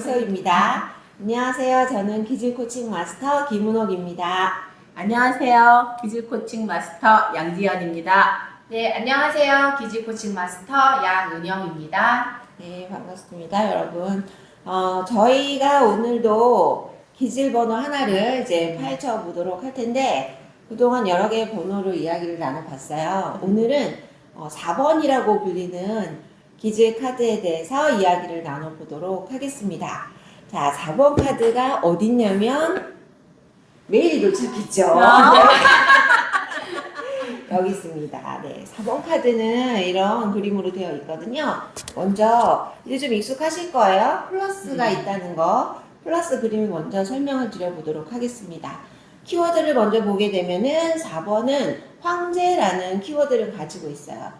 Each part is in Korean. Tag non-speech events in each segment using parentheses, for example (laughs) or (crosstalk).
연구소입니다. 안녕하세요. 저는 기질 코칭 마스터 김은옥입니다. 안녕하세요. 기질 코칭 마스터 양지연입니다. 네, 안녕하세요. 기지 코칭 마스터 양은영입니다. 네, 반갑습니다, 여러분. 어, 저희가 오늘도 기질 번호 하나를 이제 파헤쳐 보도록 할 텐데, 그동안 여러 개의 번호로 이야기를 나눠봤어요. 오늘은 어, 4번이라고 불리는 기질 카드에 대해서 이야기를 나눠보도록 하겠습니다. 자, 4번 카드가 어딨냐면, 매일 도착했죠. (laughs) 여기 있습니다. 네. 4번 카드는 이런 그림으로 되어 있거든요. 먼저, 이제 좀 익숙하실 거예요. 플러스가 있다는 거. 플러스 그림을 먼저 설명을 드려보도록 하겠습니다. 키워드를 먼저 보게 되면은 4번은 황제라는 키워드를 가지고 있어요.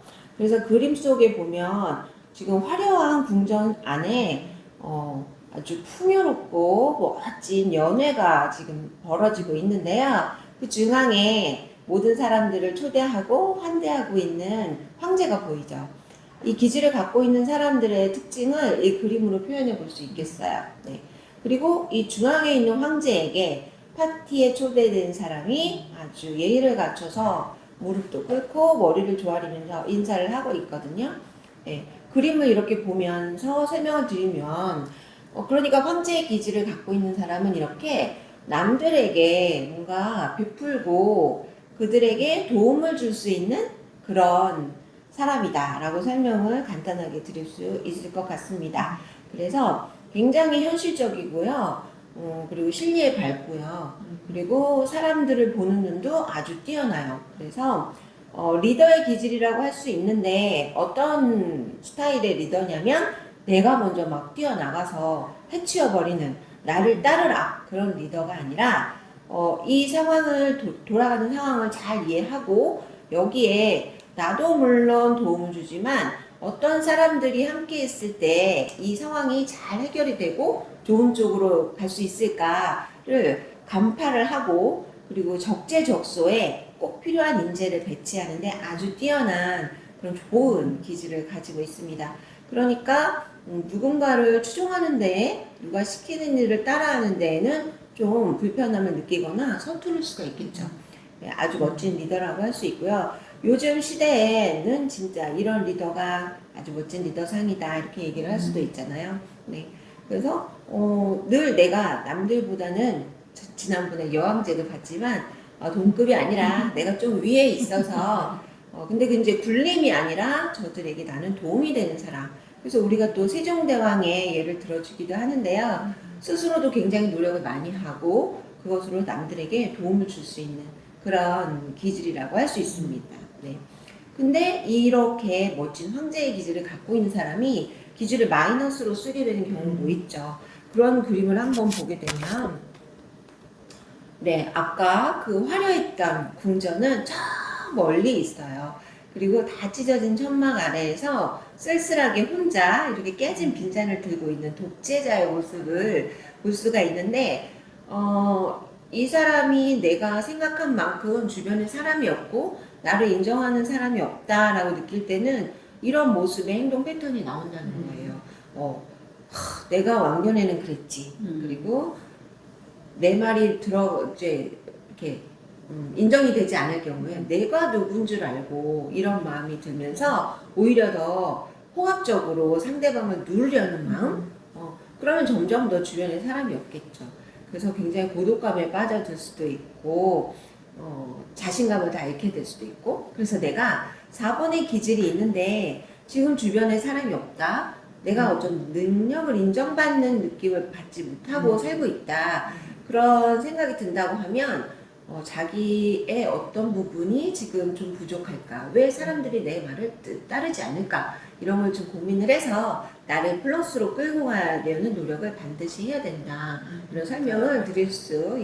그래서 그림 속에 보면 지금 화려한 궁전 안에 어, 아주 풍요롭고 멋진 연회가 지금 벌어지고 있는데요. 그 중앙에 모든 사람들을 초대하고 환대하고 있는 황제가 보이죠. 이 기질을 갖고 있는 사람들의 특징을 이 그림으로 표현해 볼 수 있겠어요. 네. 그리고 이 중앙에 있는 황제에게 파티에 초대된 사람이 아주 예의를 갖춰서 무릎도 꿇고 머리를 조아리면서 인사를 하고 있거든요. 네. 그림을 이렇게 보면서 설명을 드리면 어, 그러니까 황제의 기질을 갖고 있는 사람은 이렇게 남들에게 뭔가 베풀고 그들에게 도움을 줄 수 있는 그런 사람이다 라고 설명을 간단하게 드릴 수 있을 것 같습니다. 그래서 굉장히 현실적이고요. 어, 그리고 실리에 밝고요. 그리고 사람들을 보는 눈도 아주 뛰어나요. 그래서 어, 리더의 기질이라고 할 수 있는데 어떤 스타일의 리더냐면 내가 먼저 막 뛰어나가서 해치워버리는 나를 따르라 그런 리더가 아니라 어, 이 상황을 도, 돌아가는 상황을 잘 이해하고 여기에 나도 물론 도움을 주지만 어떤 사람들이 함께 있을 때 이 상황이 잘 해결이 되고 좋은 쪽으로 갈 수 있을까를 간파를 하고 그리고 적재적소에 꼭 필요한 인재를 배치하는데 아주 뛰어난 그런 좋은 기질을 가지고 있습니다. 그러니까 음, 누군가를 추종하는데 누가 시키는 일을 따라하는 데에는 좀 불편함을 느끼거나 서투를 수가 있겠죠. 네, 아주 멋진 리더라고 할 수 있고요. 요즘 시대에는 진짜 이런 리더가 아주 멋진 리더상이다 이렇게 얘기를 할 수도 있잖아요. 네. 그래서 어, 늘 내가 남들보다는 지- 지난번에 여왕제도 봤지만 어, 동급이 아니라 내가 좀 위에 있어서 어, 근데 그 이제 굴림이 아니라 저들에게 나는 도움이 되는 사람. 그래서 우리가 또 세종대왕의 예를 들어주기도 하는데요. 스스로도 굉장히 노력을 많이 하고 그것으로 남들에게 도움을 줄 수 있는 그런 기질이라고 할 수 있습니다. 네. 근데 이렇게 멋진 황제의 기질을 갖고 있는 사람이 기질을 마이너스로 쓰게 되는 경우도 있죠. 그런 그림을 한번 보게 되면 네, 아까 그 화려했던 궁전은 저 멀리 있어요. 그리고 다 찢어진 천막 아래에서 쓸쓸하게 혼자 이렇게 깨진 빈잔을 들고 있는 독재자의 모습을 볼 수가 있는데, 어, 이 사람이 내가 생각한 만큼 주변에 사람이 없고, 나를 인정하는 사람이 없다라고 느낄 때는 이런 모습의 행동 패턴이 나온다는 거예요. 어, 하, 내가 왕년에는 그랬지. 음. 그리고 내 말이 들어, 이제, 이렇게, 음, 인정이 되지 않을 경우에 내가 누군 줄 알고 이런 마음이 들면서 오히려 더 호합적으로 상대방을 누르려는 마음? 어, 그러면 점점 더 주변에 사람이 없겠죠. 그래서 굉장히 고독감에 빠져들 수도 있고, 어, 자신감을 다 잃게 될 수도 있고, 그래서 내가 4번의 기질이 있는데 지금 주변에 사람이 없다? 내가 어떤 능력을 인정받는 느낌을 받지 못하고 살고 있다. 그런 생각이 든다고 하면 어, 자기의 어떤 부분이 지금 좀 부족할까? 왜 사람들이 내 말을 뜨- 따르지 않을까? 이런 걸 좀 고민을 해서 나를 플러스로 끌고 가려는 노력을 반드시 해야 된다. 이런 설명을 드릴 수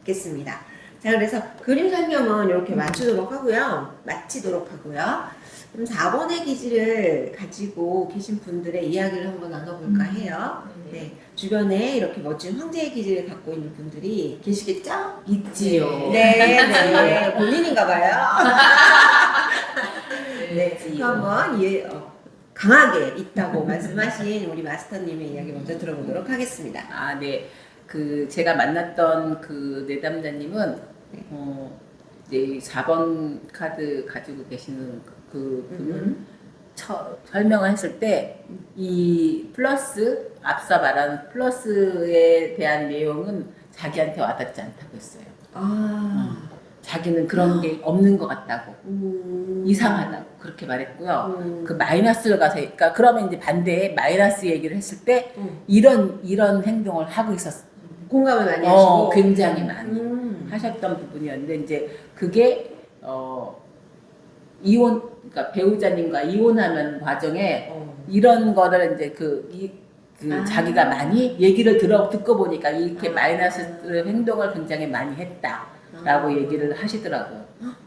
있겠습니다. 자, 그래서 그림 설명은 이렇게 마치도록 하고요. 마치도록 하고요. 그럼 4번의 기질을 가지고 계신 분들의 이야기를 한번 나눠볼까 해요. 네, 주변에 이렇게 멋진 황제의 기질을 갖고 있는 분들이 계시겠죠? 있지요. 네, 네, 본인인가 봐요. 네, 있지요. 한번 예, 어, 강하게 있다고 말씀하신 우리 마스터님의 이야기 먼저 들어보도록 하겠습니다. 아, 네. 그 제가 만났던 그 내담자님은 어, 이제 4번 카드 가지고 계시는 그 분은 음. 처, 설명을 했을 때 이 플러스 앞서 말한 플러스에 대한 내용은 자기한테 와닿지 않다고 했어요. 아, 자기는 그런 게 없는 것 같다고 음. 이상하다고 그렇게 말했고요. 음. 그 마이너스를 가서 그러니까 그러면 이제 반대에 마이너스 얘기를 했을 때 음. 이런 이런 행동을 하고 있었 공감을 많이 어, 하시고 굉장히 많이 음. 하셨던 부분이었는데 이제 그게 어 이혼 그러니까 배우자님과 이혼하는 과정에 어. 이런 거를 이제 그, 이, 그 아. 자기가 많이 얘기를 들어 듣고 보니까 이렇게 아. 마이너스 행동을 굉장히 많이 했다라고 아. 얘기를 하시더라고요.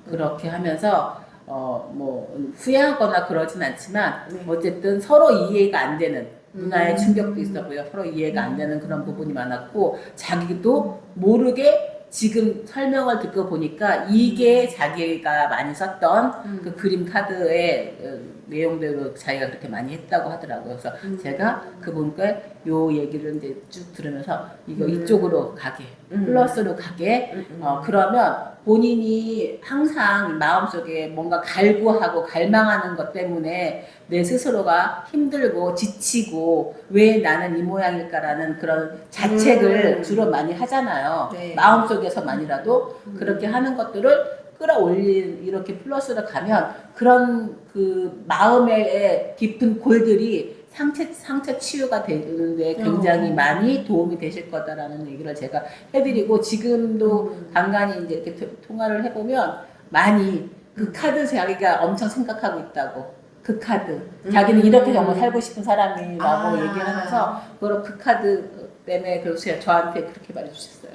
그렇게 하면서 어 뭐 후회하거나 그러진 않지만 네. 어쨌든 서로 이해가 안 되는 문화의 음. 충격도 있었고요. 서로 이해가 안 되는 그런 부분이 많았고 자기도 모르게 지금 설명을 듣고 보니까 이게 자기가 많이 썼던 음. 그 그림 카드의 어, 내용대로 자기가 그렇게 많이 했다고 하더라고요. 그래서 음. 제가 그분께 요 얘기를 이제 쭉 들으면서 이거 음. 이쪽으로 가게, 음. 플러스로 가게. 음, 음. 어 그러면 본인이 항상 마음속에 뭔가 갈구하고 갈망하는 것 때문에 내 스스로가 힘들고 지치고 왜 나는 이 모양일까라는 그런 자책을 음. 주로 많이 하잖아요. 네. 마음속에서만이라도 음. 그렇게 하는 것들을 끌어올린 이렇게 플러스로 가면 그런 그 마음의 깊은 골들이 상처 상처 치유가 되는데 굉장히 어. 많이 도움이 되실 거다라는 얘기를 제가 해드리고 지금도 음. 간간히 이제 이렇게 토- 통화를 해보면 많이 그 카드 자기가 엄청 생각하고 있다고 그 카드 자기는 이렇게 정말 살고 싶은 사람이라고 아. 얘기하면서 그걸 그 카드 때문에 그래서 저한테 그렇게 말해주셨어요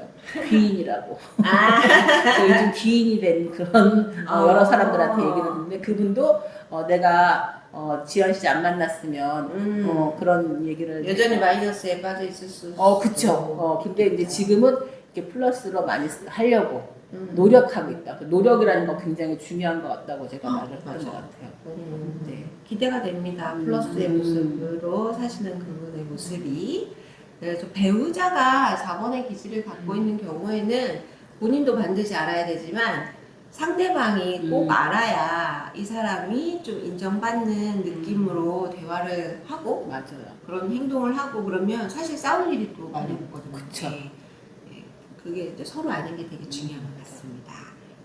귀인이라고 아. (laughs) 그 요즘 귀인이 된 그런 어, 여러 사람들한테 얘기를 듣는데 그분도 어, 내가 어, 지연 씨안 만났으면 음. 어, 그런 얘기를 여전히 마이너스에 빠져 있을 수. 어 그쵸 어 근데 이제 지금은 이렇게 플러스로 많이 쓰- 하려고 음. 노력하고 있다 그 노력이라는 건 굉장히 중요한 것 같다고 제가 말을 했던 맞아. 것 같아요 음. 네. 기대가 됩니다. 음. 플러스의 음. 모습으로 사시는 그분의 모습이. 그래서 배우자가 4번의 기질을 갖고 음. 있는 경우에는 본인도 반드시 알아야 되지만 상대방이 꼭 음. 알아야 이 사람이 좀 인정받는 느낌으로 대화를 하고 맞아요 그런 행동을 하고 그러면 사실 싸울 일이 또 많이 음. 없거든요. 그쵸. 네. 네. 그게 이제 서로 아는 게 되게 중요한 것 같습니다.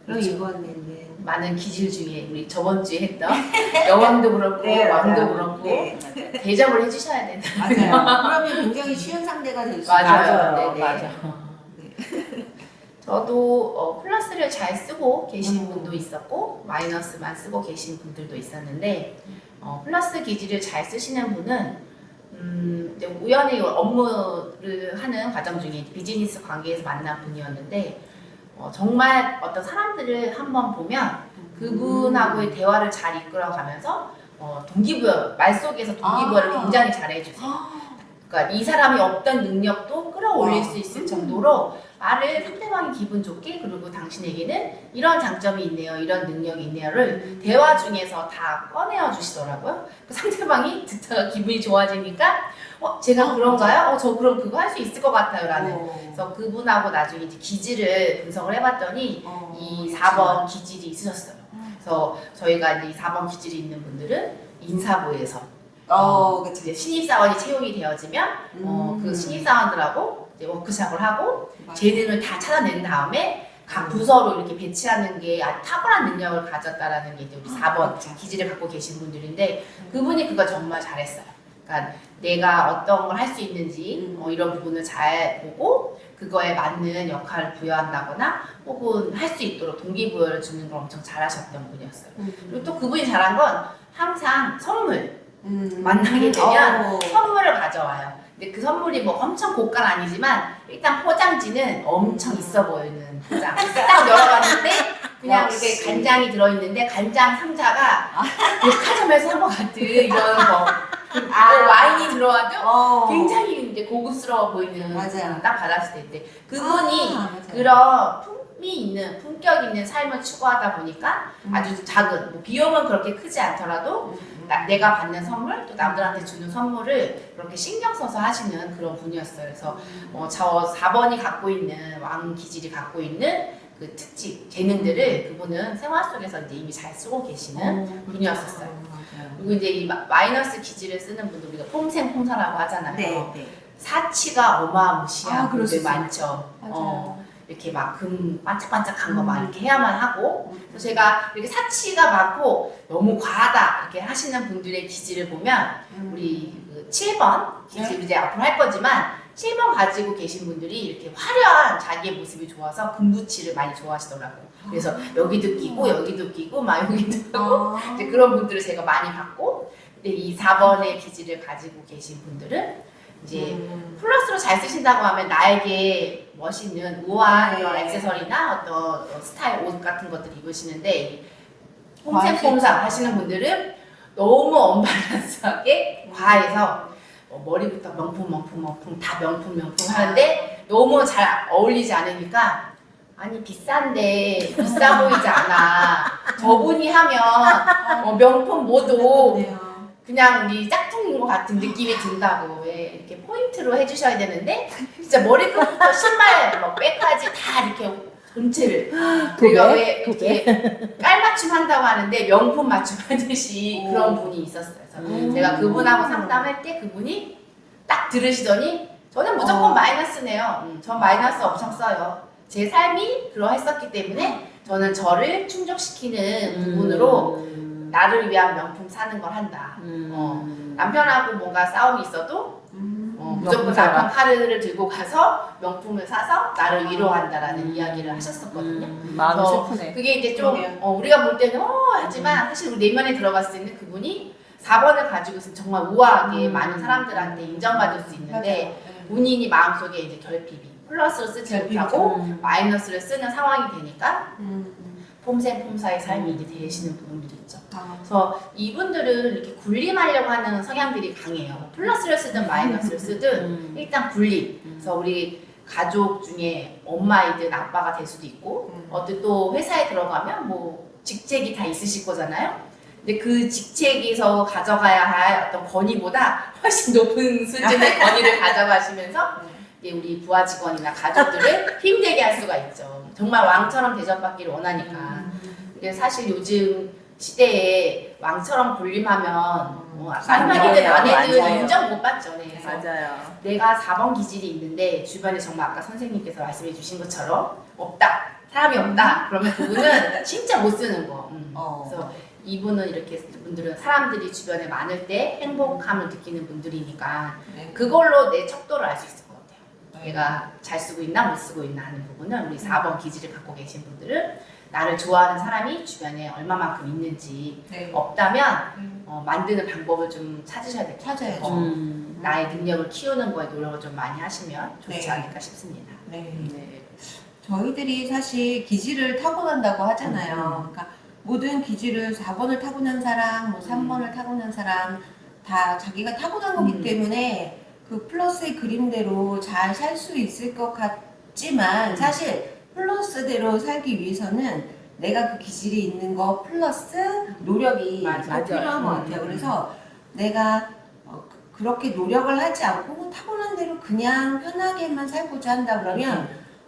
그럼 그쵸. 이번에는 많은 기질 중에 우리 저번 주에 했던 (laughs) 여왕도 그렇고 네, 왕도 맞아요. 그렇고 네. 대접을 해주셔야 된다. 맞아요. (laughs) 그러면 굉장히 쉬운 상대가 될 수 있어요. 맞아요. 맞아요 네네. 맞아 저도 어, 플러스를 잘 쓰고 계신 음. 분도 있었고 마이너스만 쓰고 계신 분들도 있었는데 어, 플러스 기질을 잘 쓰시는 분은 음, 이제 우연히 업무를 하는 과정 중에 비즈니스 관계에서 만난 분이었는데 어, 정말 어떤 사람들을 한번 보면 그분하고의 대화를 잘 이끌어가면서 어, 동기부여 말 속에서 동기부여를 아. 굉장히 잘 해주세요. 그러니까 이 사람이 어떤 능력도 끌어올릴 와. 수 있을 정도로 말을 상대방이 기분 좋게 그리고 당신에게는 이런 장점이 있네요, 이런 능력이 있네요를 대화 중에서 다 꺼내어 주시더라고요. 그 상대방이 (laughs) 듣다가 기분이 좋아지니까 어 제가 그런가요? 어 저 그럼 그거 할 수 있을 것 같아요 라는. 어. 그래서 그분하고 나중에 이제 기질을 분석을 해봤더니 어, 이 4번 기질이 있으셨어요. 그래서 저희가 이제 이 4번 기질이 있는 분들은 인사부에서 어, 그치. 이제 신입사원이 채용이 되어지면 어, 음. 그 신입사원들하고 이제 워크샵을 하고 맞아. 재능을 다 찾아낸 다음에 각 음. 부서로 이렇게 배치하는 게 아주 탁월한 능력을 가졌다라는 게 이제 우리 4번 맞아. 기질을 갖고 계신 분들인데 그분이 그걸 정말 잘했어요. 그러니까 내가 어떤 걸 할 수 있는지 음. 어, 이런 부분을 잘 보고 그거에 맞는 역할을 부여한다거나 혹은 할 수 있도록 동기부여를 주는 걸 엄청 잘하셨던 분이었어요. 음. 그리고 또 그분이 잘한 건 항상 선물 음. 만나게 되면 어. 선물을 가져와요. 근데 그 선물이 뭐 엄청 고가는 아니지만 일단 포장지는 엄청 있어 보이는 포장. 딱 열어봤는데 그냥. 이렇게 간장이 들어있는데 간장 상자가 백화점에서 산것 같은 이런 거. 아. 뭐 와인이 들어와도 어. 굉장히 이제 고급스러워 보이는 맞아요. 딱 받았을 때 그분이 아, 맞아요. 그런 품이 있는 품격 있는 삶을 추구하다 보니까 음. 아주 작은 뭐 비용은 그렇게 크지 않더라도 음. 나- 내가 받는 선물 또 남들한테 주는 선물을 그렇게 신경 써서 하시는 그런 분이었어요. 그래서 어, 저 4번이 갖고 있는 왕 기질이 갖고 있는 그 특집 재능들을 그분은 생활 속에서 이제 이미 잘 쓰고 계시는 분이었었어요. 맞아요. 그리고 이제 이 마- 마이너스 기질을 쓰는 분들 우리가 폼생폼사라고 하잖아요. 네, 네. 사치가 어마무시한 아, 그럴 수 분들 있어요. 많죠. 맞아요. 어, 이렇게 막 금 반짝반짝한 거 막 음. 이렇게 해야만 하고 그래서 제가 이렇게 사치가 많고 너무 과하다 이렇게 하시는 분들의 기질을 보면 음. 우리 그 7번 기질 네. 이제 앞으로 할 거지만 7번 가지고 계신 분들이 이렇게 화려한 자기의 모습이 좋아서 금붙이를 많이 좋아하시더라고요. 그래서 여기도 끼고 여기도 끼고 막 여기도 하고 아. 이제 그런 분들을 제가 많이 봤고 근데 이 4번의 기질을 가지고 계신 분들은 이제 음. 플러스로 잘 쓰신다고 하면 나에게 멋있는 우아한 네. 이런 액세서리나 어떤 어, 스타일 옷 같은 것들 입으시는데 있죠. 하시는 분들은 너무 언밸런스하게 과해서 어, 머리부터 명품 명품 명품 다 명품 명품 하는데 너무 잘 어울리지 않으니까 아니 비싼데 비싸 보이지 않아 저분이 하면 어, 명품 그러네요. 그냥 우리 짝퉁인 것 같은 느낌이 든다고 왜 이렇게 포인트로 해주셔야 되는데 진짜 머리끝부터 신발 뭐 백까지 다 이렇게 전체를 우리가 왜 이렇게 깔맞춤 한다고 하는데 명품 맞춤 하듯이 오. 그런 분이 있었어요. 그래서 음. 제가 그분하고 상담할 때 그분이 딱 들으시더니 저는 무조건 어. 마이너스네요. 음, 전 마이너스 엄청 써요. 제 삶이 그러했었기 때문에 저는 저를 충족시키는 음. 부분으로 나를 위한 명품 사는 걸 한다. 음. 어. 남편하고 뭔가 싸움이 있어도 무조건. 남편 카드를 들고 가서 명품을 사서 나를 위로한다라는 이야기를 하셨었거든요. 음, 마음이 그래서 슬프네. 그게 이제 좀 그러게요. 어, 우리가 볼 때는 어 하지만 사실 우리 내면에 들어갔을 때는 그분이 4번을 가지고 있으면 정말 우아하게 음. 많은 사람들한테 인정받을 수 있는데. 네. 본인이 마음속에 이제 결핍이 플러스를 쓰지. 못하고 음. 마이너스를 쓰는 상황이 되니까 음. 폼생폼사의 삶이 이제 되시는 부분들이 있죠. 아. 그래서 이분들은 이렇게 군림하려고 하는 성향들이 강해요. 플러스를 쓰든 마이너스를 쓰든 음. 일단 군림. 그래서 우리 가족 중에 엄마이든 아빠가 될 수도 있고 음. 어떤 또 회사에 들어가면 뭐 직책이 다 있으실 거잖아요. 근데 그 직책에서 가져가야 할 어떤 권위보다 훨씬 높은 수준의 (laughs) 권위를 가져가시면서 이제 우리 부하 직원이나 가족들을 힘들게 할 수가 있죠. 정말 왕처럼 대접받기를 원하니까. 근데 사실 요즘 시대에 왕처럼 군림하면 뭐 쌍둥이든 맞아요. 아내든 맞아요. 인정 못 받죠. 네. 그래서 맞아요. 내가 4번 기질이 있는데 주변에 정말 아까 선생님께서 말씀해 주신 것처럼 없다. 사람이 없다. 그러면 그분은 (laughs) 진짜 못 쓰는 거. 음. 어. 그래서 이분은 이렇게 분들은 사람들이 주변에 많을 때 행복함을 느끼는 분들이니까 네. 그걸로 내 척도를 알수 같아요. 네. 내가 잘 쓰고 있나 못 쓰고 있나 하는 부분은 우리 4번 기질을 갖고 계신 분들은 나를 좋아하는 사람이 주변에 얼마만큼 있는지 네. 없다면 음. 어, 만드는 방법을 좀 찾으셔야 될것 같아요. 찾아야죠. 어, 음. 나의 능력을 키우는 거에 노력을 좀 많이 하시면 좋지 네. 않을까 싶습니다. 네. 네. 저희들이 사실 기질을 타고난다고 하잖아요. 그러니까 모든 기질을 4번을 타고난 사람, 뭐 3번을 타고난 사람 다 자기가 타고난 거기 음. 때문에 그 플러스의 그림대로 잘 살 수 있을 것 같지만 음. 사실 플러스대로 살기 위해서는 내가 그 기질이 있는 거 플러스 노력이 맞- 좀 맞아요. 필요한 것 음. 같아요. 그래서 내가 어, 그- 그렇게 노력을 하지 않고 타고난 대로 그냥 편하게만 살고자 한다 그러면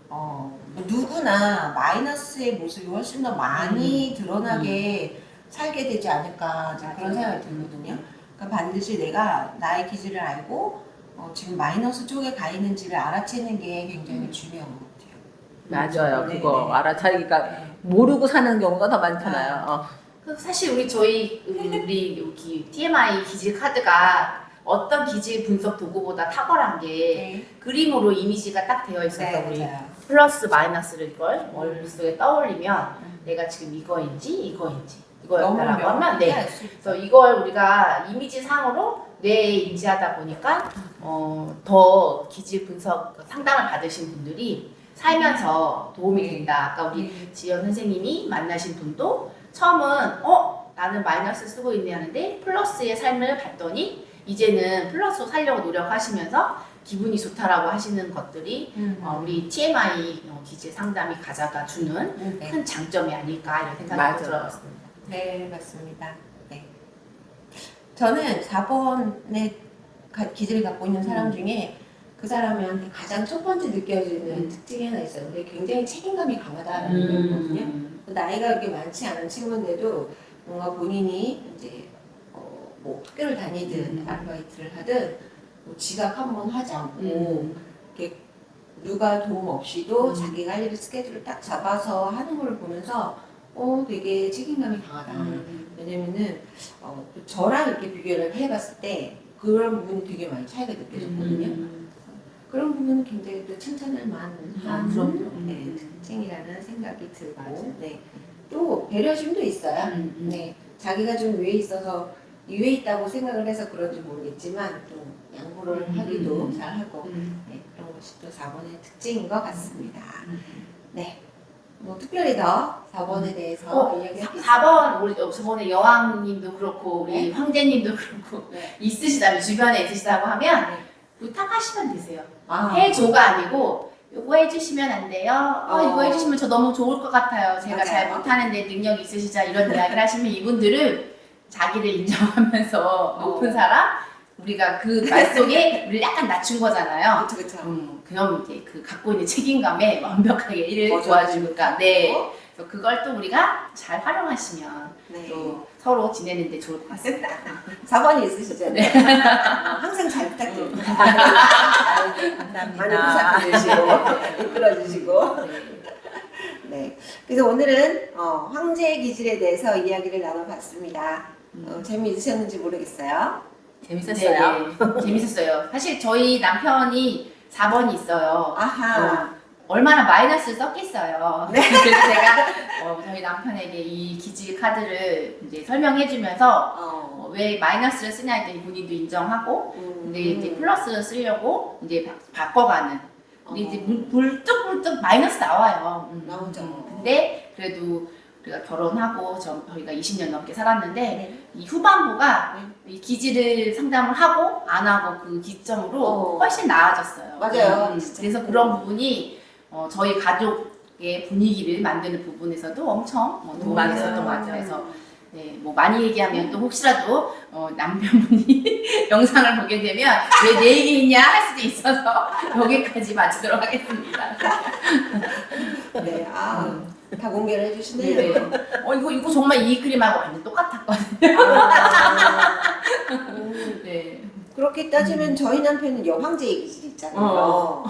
어, 누구나 마이너스의 모습이 훨씬 더 많이 드러나게 살게 되지 않을까 그런. 생각이 들거든요. 그러니까 반드시 내가 나의 기질을 알고 어, 지금 마이너스 쪽에 가 있는지를 알아채는 게 굉장히 중요한 것 같아요. 맞아요. 네, 그거 네. 알아차리기가 네. 모르고 사는 경우가 더 많잖아요. 어. 그 사실 우리 저희 우리 여기 TMI 기질 카드가 어떤 기질 분석 도구보다 탁월한 게 네. 그림으로 이미지가 딱 되어 있어서 네, 우리 맞아요. 플러스 마이너스를 이걸 머릿속에 떠올리면 음. 내가 지금 이거인지 이거인지 너무 이거였다라고 하면 명확하게 네. 알수 있어요. 그래서 이걸 우리가 이미지 상으로 뇌에 인지하다 보니까 어, 더 기질 분석 상담을 받으신 분들이 살면서 도움이 네. 된다. 아까 우리 네. 지연 선생님이 만나신 분도 처음은 어 나는 마이너스 쓰고 있네 하는데 플러스의 삶을 봤더니 이제는 플러스로 살려고 노력하시면서 기분이 좋다라고 하시는 것들이 음. 어, 우리 TMI 어, 기질 상담이 가져다 주는 네. 큰 장점이 아닐까 이런 생각이. 들어봤습니다. 네, 맞습니다. 네. 저는 4번의 기질을 갖고 있는 사람 중에 그 사람한테 가장 첫 번째 느껴지는 음. 특징이 하나 있어요. 근데 굉장히 책임감이 강하다라는 게 있거든요. 음. 나이가 그렇게 많지 않은 친구인데도 뭔가 본인이 이제 어, 뭐 학교를 다니든 음. 아르바이트를 하든 뭐 지각 한 번 하지 않고 음. 이렇게 누가 도움 없이도 음. 자기가 할일 스케줄을 딱 잡아서 하는 걸 보면서 어 되게 책임감이 강하다. 음. 왜냐면은 어, 저랑 이렇게 비교를 해봤을 때 그런 부분이 되게 많이 차이가 느껴졌거든요. 음. 그런 부분은 굉장히 또 칭찬할 만한 아, 그럼요. 네, 음. 특징이라는 생각이 들고. 네. 또 배려심도 있어요. 음, 음. 네, 자기가 좀 위에 있어서 위에 있다고 생각을 해서 그런지 모르겠지만 좀 양보를 음, 하기도 음. 잘하고 음. 네, 그런 것이 또 4번의 특징인 것 같습니다. 음. 네, 뭐 특별히 더 4번에 대해서 어, 이야기할 게 4번 우리 저번에 여왕님도 그렇고 우리 네. 황제님도 그렇고 네. 있으시다면 주변에 있으시다고 하면 네. 부탁하시면 되세요. 아, 해줘가 아니고 요거 해주시면 안 돼요? 어, 어. 이거 해주시면 저 너무 좋을 것 같아요. 제가 맞아요. 잘 못하는데 능력 있으시자 이런 이야기를 하시면 이분들은 자기를 인정하면서 높은 사람 우리가 그 말 속에 우리를 약간 낮춘 거잖아요. 그렇죠. 음, 그럼 이제 그 갖고 있는 책임감에 완벽하게 일을. 도와주니까 네. 그래서 그걸 또 우리가 잘 활용하시면 네. 또 서로 지내는데 좋을 것 같습니다. (laughs) 4번이 있으시잖아요. 어, 항상 잘 부탁드립니다. 많이 감사합니다. 부탁드리시고 이끌어주시고 네. 네. 그래서 오늘은 어, 황제의 기질에 대해서 이야기를 나눠봤습니다. 어, 재미있으셨는지 모르겠어요. 재밌었어요. 네, 네. (laughs) 재밌었어요. 사실 저희 남편이 4번이 있어요. 아하. 얼마나 마이너스를 썼겠어요. (laughs) 네. 그래서 제가 어, 저희 남편에게 이 기질 카드를 이제 설명해주면서 어. 어, 왜 마이너스를 쓰냐 했더니 본인도 인정하고 음. 근데 이제 플러스를 쓰려고 이제 바, 꿔가는 근데 이제 어. 물- 불뚝불뚝 마이너스 나와요. 음. 나오죠. 음. 근데 그래도 우리가 결혼하고 저, 저희가 20년 넘게 살았는데 네. 이 후반부가 네. 이 기질을 상담을 하고 안 하고 그 기점으로 어. 훨씬 나아졌어요. 맞아요. 음, 진짜. 그래서 그런 부분이 어, 저희 가족의 분위기를 만드는 부분에서도 엄청 어, 도움이 맞아요. 됐었던 것 같아요. 그래서 네, 뭐 많이 얘기하면 또 혹시라도 어, 남편분이 (laughs) 영상을 보게 되면 왜 내 얘기 있냐 할 수도 있어서 (laughs) 여기까지 마치도록 하겠습니다. (laughs) 네. 아, 음. 다 공개를 해주시네요. 네. 어 이거 이거 정말 이 그림하고 완전 똑같았거든요. 아, 음, 네. 그렇게 따지면 저희 남편은 여황제의 기질이 있잖아요. 어.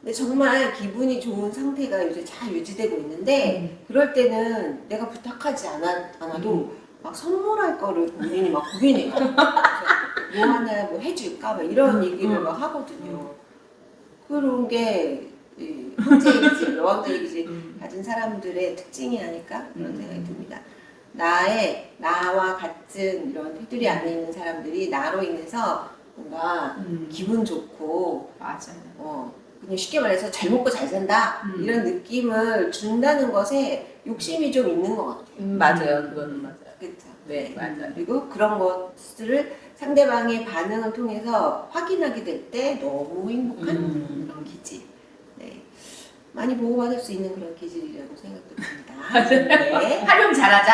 근데 정말 기분이 좋은 상태가 요새 잘 유지되고 있는데 그럴 때는 내가 부탁하지 않아, 않아도 막 선물할 거를 본인이 막 고민해요. 그래서 (laughs) 뭐 하나 뭐 해줄까 막 이런 얘기를 음. 막 하거든요. 그런 게 이 (laughs) 여왕제의 기질 음. 가진 사람들의 특징이 아닐까 그런 음. 생각이 듭니다. 나의 나와 같은 이런 테두리 안에 있는 사람들이 나로 인해서 뭔가 음. 기분 좋고 맞아요. 어 그냥 쉽게 말해서 잘 먹고 잘 산다 음. 이런 느낌을 준다는 것에 욕심이 좀 있는 것 같아요. 음, 맞아요. 그거는 맞아요. 그렇죠. 네, 맞아요. 그리고 그런 것들을 상대방의 반응을 통해서 확인하게 될 때 너무 행복한 음. 그런 기질. 네. 많이 보호받을 수 있는 그런 기질이라고 생각됩니다. (laughs) 네. 활용 잘하자.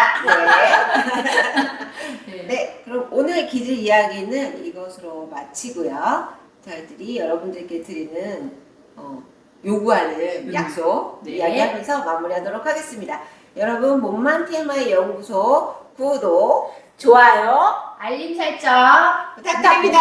네. 네. (laughs) 네, 그럼 오늘 기질 이야기는 이것으로 마치고요. 저희들이 여러분들께 드리는 어, 요구하는 음. 약속 네. 이야기하면서 마무리하도록 하겠습니다. 여러분 몸만 TMI 연구소 구독 좋아요. 알림 설정 부탁드립니다.